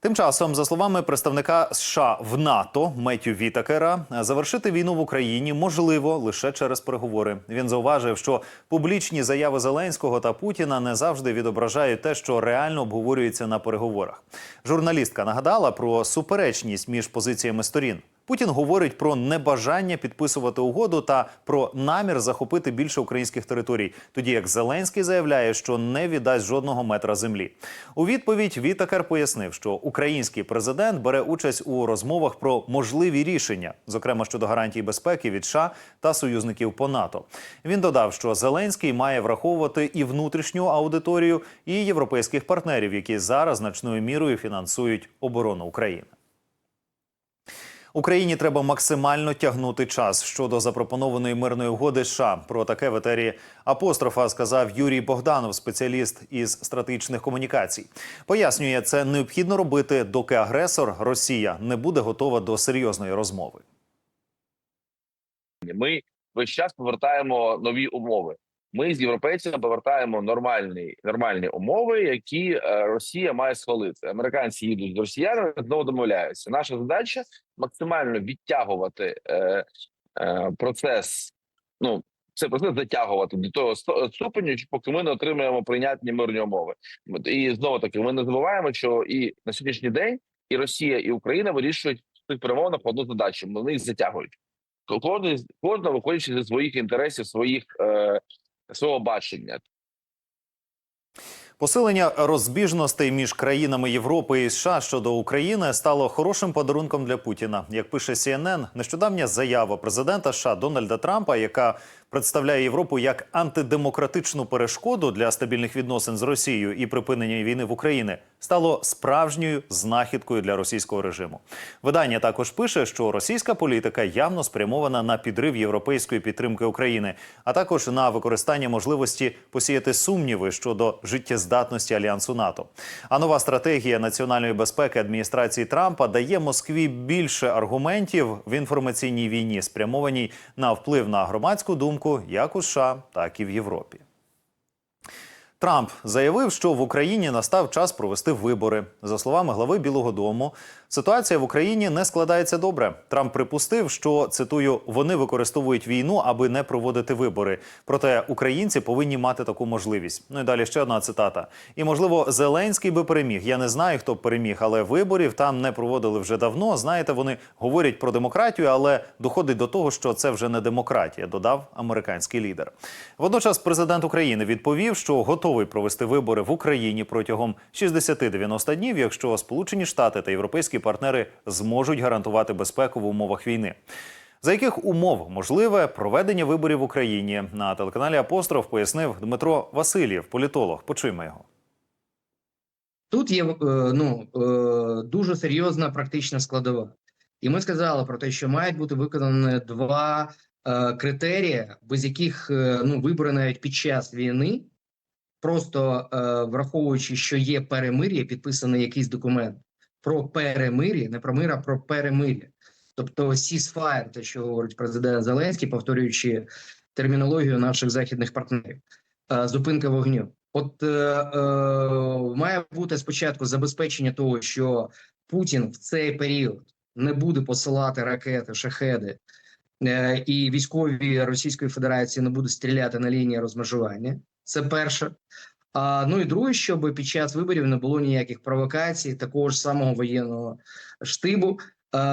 Тим часом, за словами представника США в НАТО Меттю Вітакера, завершити війну в Україні можливо лише через переговори. Він зауважив, що публічні заяви Зеленського та Путіна не завжди відображають те, що реально обговорюється на переговорах. Журналістка нагадала про суперечність між позиціями сторін. Путін говорить про небажання підписувати угоду та про намір захопити більше українських територій, тоді як Зеленський заявляє, що не віддасть жодного метра землі. У відповідь Вітакер пояснив, що український президент бере участь у розмовах про можливі рішення, зокрема щодо гарантій безпеки від США та союзників по НАТО. Він додав, що Зеленський має враховувати і внутрішню аудиторію, і європейських партнерів, які зараз значною мірою фінансують оборону України. Україні треба максимально тягнути час щодо запропонованої мирної угоди. США про таке в етері апострофа сказав Юрій Богданов, спеціаліст із стратегічних комунікацій. Пояснює, це необхідно робити, доки агресор Росія не буде готова до серйозної розмови. Ми весь час повертаємо нові умови. Ми з європейцями повертаємо нормальні нормальні умови, які е, Росія має схвалити. Американці їдуть з росіянами знову домовляються. Наша задача максимально відтягувати е, е, процес. Ну це процес затягувати до того ступеню, поки ми не отримаємо прийнятні мирні умови. І знову таки, ми не забуваємо, що і на сьогоднішній день і Росія, і Україна вирішують цих перемовинах одну задачу. Вони їх затягують. Кожен, кожна виходячи зі своїх інтересів, своїх е, свого бачення. Посилення розбіжностей між країнами Європи і США щодо України стало хорошим подарунком для Путіна. Як пише CNN, нещодавня заява президента США Дональда Трампа, яка представляє Європу як антидемократичну перешкоду для стабільних відносин з Росією і припинення війни в Україні, стало справжньою знахідкою для російського режиму. Видання також пише, що російська політика явно спрямована на підрив європейської підтримки України, а також на використання можливості посіяти сумніви щодо життєздатності альянсу НАТО. А нова стратегія національної безпеки адміністрації Трампа дає Москві більше аргументів в інформаційній війні, спрямованій на вплив на громадську думку як у США, так і в Європі. Трамп заявив, що в Україні настав час провести вибори. За словами глави Білого Дому, ситуація в Україні не складається добре. Трамп припустив, що цитую, вони використовують війну, аби не проводити вибори. Проте українці повинні мати таку можливість. Ну і далі ще одна цитата. І можливо, Зеленський би переміг. Я не знаю, хто б переміг, але виборів там не проводили вже давно. Знаєте, вони говорять про демократію, але доходить до того, що це вже не демократія. Додав американський лідер. Водночас президент України відповів, що готовий провести вибори в Україні протягом 60-90 днів, якщо Сполучені Штати та європейські партнери зможуть гарантувати безпеку в умовах війни. За яких умов можливе проведення виборів в Україні на телеканалі Апостроф пояснив Дмитро Васильєв, політолог. Почуємо його. Тут є е, ну, е, дуже серйозна практична складова. І ми сказали про те, що мають бути виконані два е, критерії, без яких ну, вибори навіть під час війни, просто е, враховуючи, що є перемир'я, підписаний якийсь документ про перемир'я, не про мир, а про перемир'я. Тобто ceasefire, те, що говорить президент Зеленський, повторюючи термінологію наших західних партнерів, е, зупинка вогню. От е, е, має бути спочатку забезпечення того, що Путін в цей період не буде посилати ракети, шахеди, е, і військові Російської Федерації не будуть стріляти на лінії розмежування. Це перше. А ну і друге, щоб під час виборів не було ніяких провокацій, такого ж самого воєнного штибу.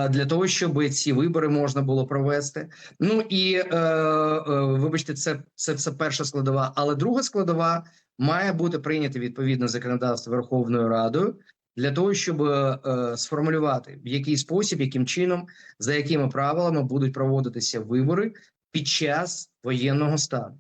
Для того щоб ці вибори можна було провести, ну і е, е, вибачте, це це все перша складова. Але друга складова має бути прийнято відповідне законодавство Верховною Радою для того, щоб е, сформулювати в який спосіб, яким чином, за якими правилами будуть проводитися вибори під час воєнного стану.